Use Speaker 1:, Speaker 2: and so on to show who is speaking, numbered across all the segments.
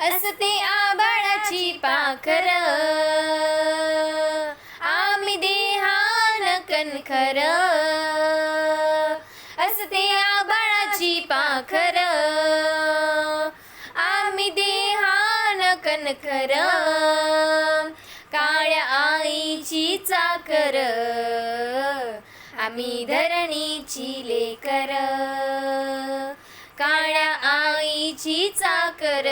Speaker 1: असते आबाळाची पाखर. आम्ही देहान कणखर. असते आबाळाची पाखर. आम्ही देहान कणखर. काळ्या आईची चाकर. आम्ही धरणीची लेकर. धरणीची चाकर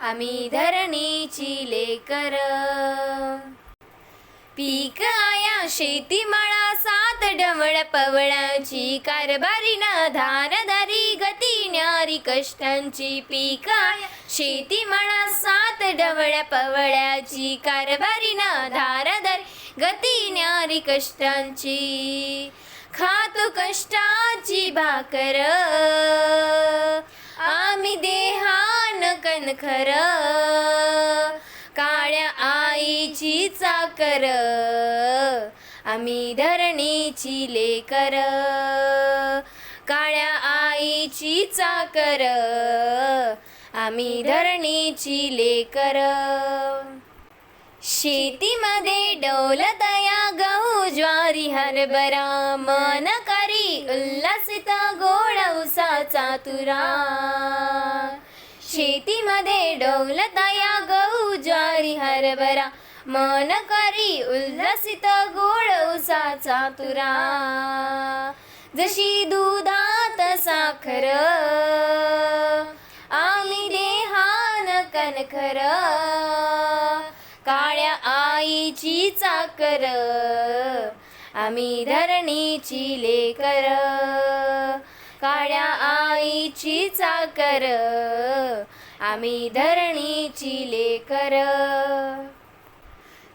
Speaker 1: आम्ही धरणीची लेकर. पीक आया शेती मळा सात डवळ पवळाची कारभारी न धारधारी गती न्यारी कष्टांची पीक आया शेती मळा सात डवळ पवळ्याची कारभारी न धारधारी गती न्यारी कष्टांची. खातो कष्टाची भाकर. आम्ही देहान कणखर काळ्या आईची चाकर आम्ही धरणीची लेकर काळ्या आईची चाकर आम्ही धरणीची लेकर. शेतीमध्ये डौलतया गहू ज्वारी हरभरा मन करी उल्हासित गोड उसाचा तुरा. शेतीमध्ये डोलतया गहू ज्वारी हरभरा मन करी उल्हासित गोड उसाचा तुरा. जशी दुधात साखर आम्ही देहान कणखर. काळ्या आईची चाकर. आम्ही धरणीची लेकर. काळ्या आईची चाकर. आम्ही धरणीची लेकर.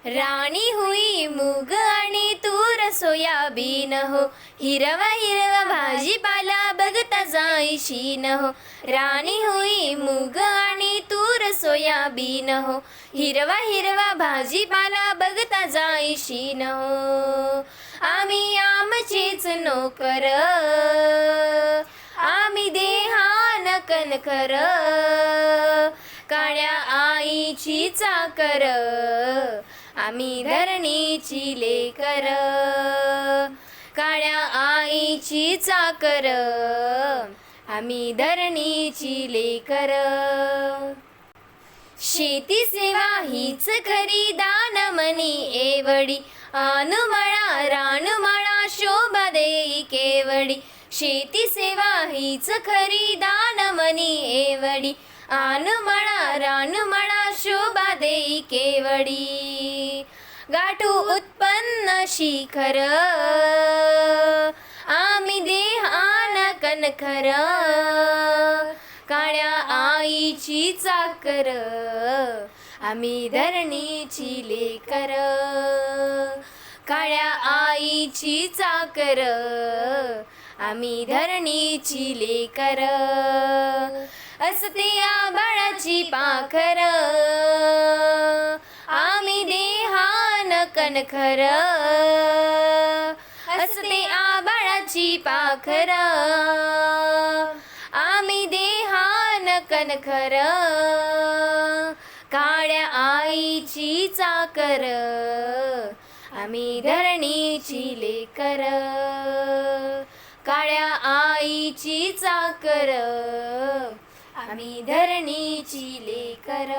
Speaker 1: राणी हुई मूग आणि तूर सोयाबीन हो. हिरवा हिरवा भाजीपाला बघता जाईशीन हो. राणी हुई मूग आणि तूर सोयाबीन हो। हिरवा हिरवा भाजीपाला बघता जाईशीन हो। आम्ही आमचीच नोकर। आम्ही देहान कनकर काळ्या आईची चाकर। आम्ही धरणीची लेकर। काळ्या आईची चाकर। आम्ही धरणीची लेकर। शेती सेवा हीच खरी दान मनी एवडी आनुमळा रानुमळा शोभा देई केवडी शेती सेवा हीच खरी दान मनी एवडी आनुमळा रानुमळा शोभा देई केवडी गाठू उत्पन्न शिखर आम्ही देहान कनखर काळ्या आईची चाकर आम्ही धरणीची लेकर. काळ्या आईची चाकर आम्ही धरणीची लेकर. असते आबाळाची पाखर आम्ही देहान कणखर. असते आबाळाची पाखर जीवन खर काळ्या आईची चाकर आम्ही धरणीची लेकर. काळ्या आईची चाकर आम्ही धरणीची लेकर.